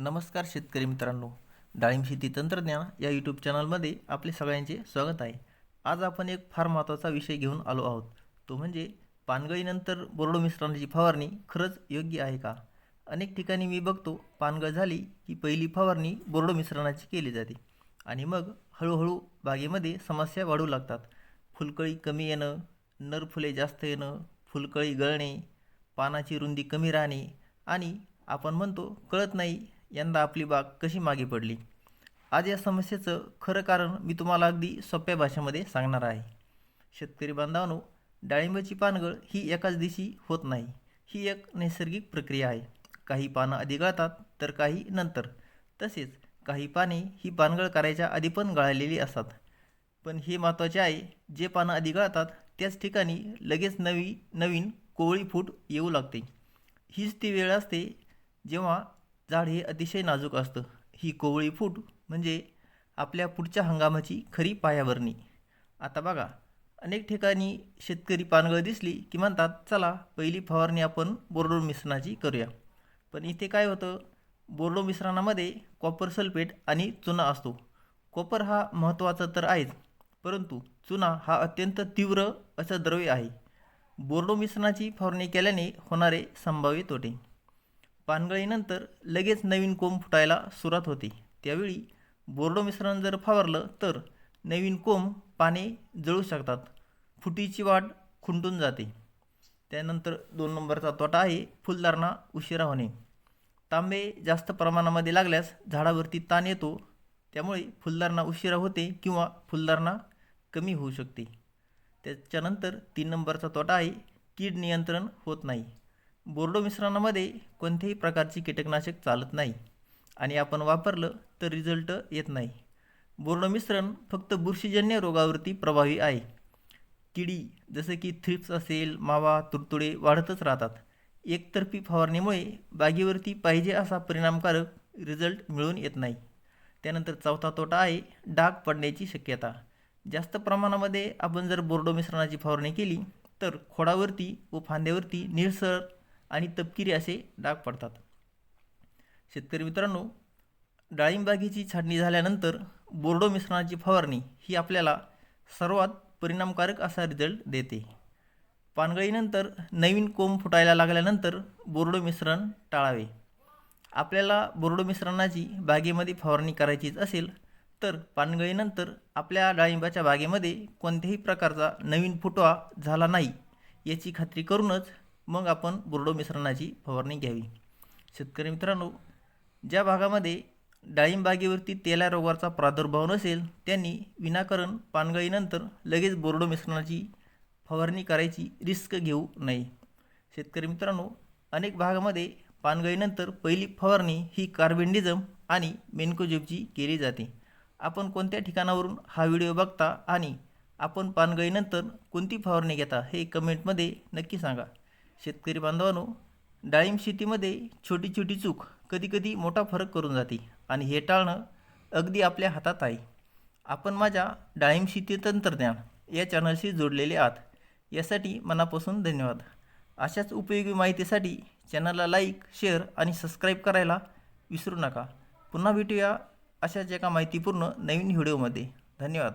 नमस्कार शेतकरी मित्रांनो. डाळिंब शेती तंत्रज्ञान या यूट्यूब चॅनलमध्ये आपले सगळ्यांचे स्वागत आहे. आज आपण एक फार महत्त्वाचा विषय घेऊन आलो आहोत. तो म्हणजे पानगळीनंतर बोरडो मिश्रणाची फवारणी खरंच योग्य आहे का? अनेक ठिकाणी मी बघतो पानगळ झाली की पहिली फवारणी बोरडो मिश्रणाची केली जाते. आणि मग हळूहळू बागेमध्ये समस्या वाढू लागतात. फुलकळी कमी येणं नर फुले जास्त येणं फुलकळी गळणे पानाची रुंदी कमी राहणे आणि आपण म्हणतो कळत नाही यंदा आपली बाग कशी मागे पडली? आज या समस्येचं खरं कारण मी तुम्हाला अगदी सोप्या भाषेमध्ये सांगणार आहे. शेतकरी बांधवांनो डाळिंबाची पानगळ ही एकाच दिवशी होत नाही. ही एक नैसर्गिक प्रक्रिया आहे. काही पानं आधी गळतात तर काही नंतर. तसेच काही पाने ही पानगळ करायच्या आधी पण गळालेली असतात. पण हे महत्त्वाचे आहे जे पानं आधी गळतात त्याच ठिकाणी लगेच नवी नवीन कोवळी फूट येऊ लागते. हीच ती वेळ असते जेव्हा झाड हे अतिशय नाजूक असतं. ही कोवळी फूट म्हणजे आपल्या पुढच्या हंगामाची खरी पायाभरणी. आता बघा अनेक ठिकाणी शेतकरी पानगळ दिसली की म्हणतात चला पहिली फवारणी आपण बोर्डो मिश्रणाची करूया. पण इथे काय होतं बोर्डो मिश्रणामध्ये कॉपर सल्फेट आणि चुना असतो. कॉपर हा महत्त्वाचा तर आहेच परंतु चुना हा अत्यंत तीव्र असं द्रव्य आहे. बोर्डो मिश्रणाची फवारणी केल्याने होणारे संभाव्य तोटे. पानगळीनंतर लगेच नवीन कोंब फुटायला सुरुवात होते. त्यावेळी बोर्डो मिश्रण जर फवारलं तर नवीन कोंब पाने जळू शकतात. फुटीची वाढ खुंटून जाते. त्यानंतर दोन नंबरचा तोटा आहे फुलधारणा उशिरा होणे. तांबे जास्त प्रमाणामध्ये लागल्यास झाडावरती ताण येतो. त्यामुळे फुलधारणा उशिरा होते किंवा फुलधारणा कमी होऊ शकते. त्याच्यानंतर तीन नंबरचा तोटा आहे कीड नियंत्रण होत नाही. बोर्डो मिश्रणामध्ये कोणत्याही प्रकारची कीटकनाशक चालत नाही आणि आपण वापरलं तर रिझल्ट येत नाही. बोर्डो मिश्रण फक्त बुरशीजन्य रोगावरती प्रभावी आहे. किडी जसं की थ्रिप्स असेल मावा तुडतुडे वाढतच राहतात. एकतर्फी फवारणीमुळे बागेवरती पाहिजे असा परिणामकारक रिझल्ट मिळून येत नाही. त्यानंतर चौथा तोटा आहे डाग पडण्याची शक्यता. जास्त प्रमाणामध्ये आपण जर बोर्डो मिश्रणाची फवारणी केली तर खोडावरती व फांद्यावरती निळसर आणि तपकिरी असे डाग पडतात. शेतकरी मित्रांनो डाळिंबागेची छाटणी झाल्यानंतर बोर्डो मिश्रणाची फवारणी ही आपल्याला सर्वात परिणामकारक असा रिझल्ट देते. पानगळीनंतर नवीन कोंब फुटायला लागल्यानंतर बोर्डो मिश्रण टाळावे. आपल्याला बोर्डो मिश्रणाची बागेमध्ये फवारणी करायचीच असेल तर पानगळीनंतर आपल्या डाळिंबाच्या बागेमध्ये कोणत्याही प्रकारचा नवीन फुटवा झाला नाही याची खात्री करूनच मग आपण बुरडो मिश्रणाची फवारणी घ्यावी. शेतकरी मित्रांनो ज्या भागामध्ये डाळिंबागेवरती तेला रोगाचा प्रादुर्भाव नसेल त्यांनी विनाकारण पानगळीनंतर लगेच बोरडो मिश्रणाची फवारणी करायची रिस्क घेऊ नये. शेतकरी मित्रांनो अनेक भागामध्ये पानगळीनंतर पहिली फवारणी ही कार्बेंडिझम आणि मेन्कोजेबची केली जाते. आपण कोणत्या ठिकाणावरून हा व्हिडिओ बघता आणि आपण पानगळीनंतर कोणती फवारणी घेता हे कमेंटमध्ये नक्की सांगा. शेतकरी बांधवांनो डाळिंब शेतीमध्ये छोटी छोटी चूक कधीकधी मोठा फरक करून जाते आणि हे टाळणं अगदी आपल्या हातात आहे. आपण माझ्या डाळिंब शेती तंत्रज्ञान या चॅनलशी जोडलेले आहात. यासाठी मनापासून धन्यवाद. अशाच उपयोगी माहितीसाठी चॅनलला लाईक शेअर आणि सबस्क्राईब करायला विसरू नका. पुन्हा भेटूया अशाच एका माहितीपूर्ण नवीन व्हिडिओमध्ये. धन्यवाद.